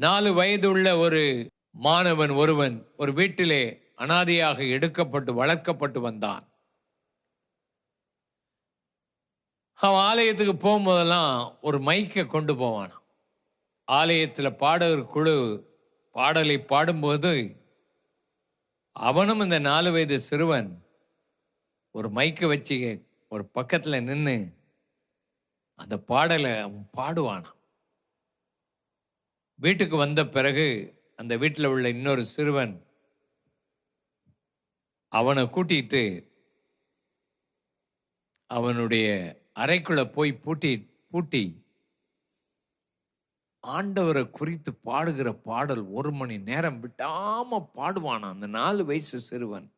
நாலு வயது உள்ள ஒரு மாணவன் ஒருவன் ஒரு வீட்டிலே அனாதையாக எடுக்கப்பட்டு வளர்க்கப்பட்டு வந்தான். அவன் ஆலயத்துக்கு போகும்போதெல்லாம் ஒரு மைக்கை கொண்டு போவான் ஆலயத்தில் பாடகர் குழு பாடலை பாடும்போது அவனும் இந்த நாலு வயது சிறுவன் ஒரு மைக்கை வச்சு ஒரு பக்கத்தில் நின்று அந்த பாடலை அவன் பாடுவானாம். வீட்டுக்கு வந்த பிறகு அந்த வீட்டில் உள்ள இன்னொரு சிறுவன் அவனை கூட்டிட்டு அவனுடைய அறைக்குள்ள போய் பூட்டி பூட்டி ஆண்டவரை குறித்து பாடுகிற பாடல் ஒரு மணி நேரம் விடாம பாடுவான்? அந்த நாலு வயசு சிறுவன்.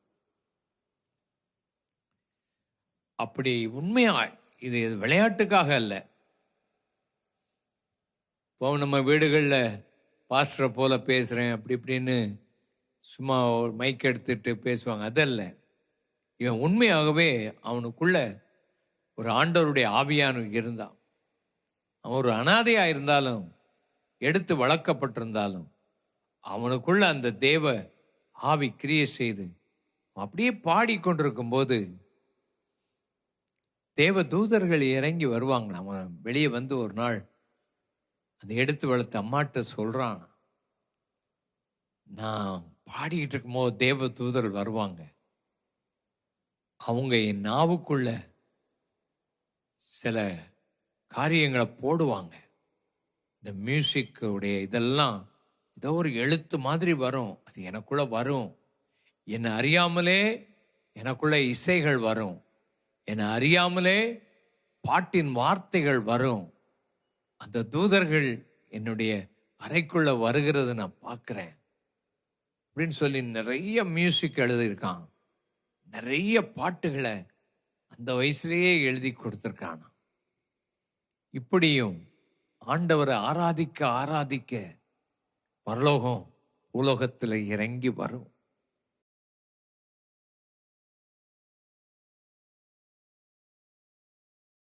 அப்படி உண்மையா இது விளையாட்டுக்காக அல்ல. இப்போ நம்ம வீடுகளில் பாஸ்டரை போல பேசுகிறேன் அப்படி இப்படின்னு சும்மா ஒரு மைக் எடுத்துட்டு பேசுவாங்க. அதல்ல இவன் உண்மையாகவே அவனுக்குள்ள ஒரு ஆண்டவருடைய ஆவியானு இருந்தான். அவன் ஒரு அனாதையாக இருந்தாலும் எடுத்து வளர்க்கப்பட்டிருந்தாலும் அவனுக்குள்ள அந்த தேவ ஆவி கிரியை செய்து அப்படியே பாடிக்கொண்டிருக்கும் போது தேவ தூதர்கள் இறங்கி வருவாங்களாம். அவன் வெளியே வந்து ஒரு நாள் அதை எடுத்து வளர்த்த அம்மாட்ட சொல்கிறான் நான் பாடிக்கிட்டு இருக்கும்போது தேவ தூதர் வருவாங்க. அவங்க என் நாவுக்குள்ள சில காரியங்களை போடுவாங்க. இந்த மியூசிக்குடைய இதெல்லாம் ஏதோ ஒரு எழுத்து மாதிரி வரும். அது எனக்குள்ள வரும். என்னை அறியாமலே எனக்குள்ள இசைகள் வரும். என்னை அறியாமலே பாட்டின் வார்த்தைகள் வரும். அந்த தூதர்கள் என்னுடைய அறைக்குள்ள வருகிறத நான் பார்க்குறேன். அப்படின்னு சொல்லி நிறைய மியூசிக் எழுதியிருக்கான். நிறைய பாட்டுகளை அந்த வயசுலேயே எழுதி கொடுத்துருக்கான். இப்படியும் ஆண்டவரை ஆராதிக்க ஆராதிக்க பரலோகம் உலோகத்தில் இறங்கி வரும்.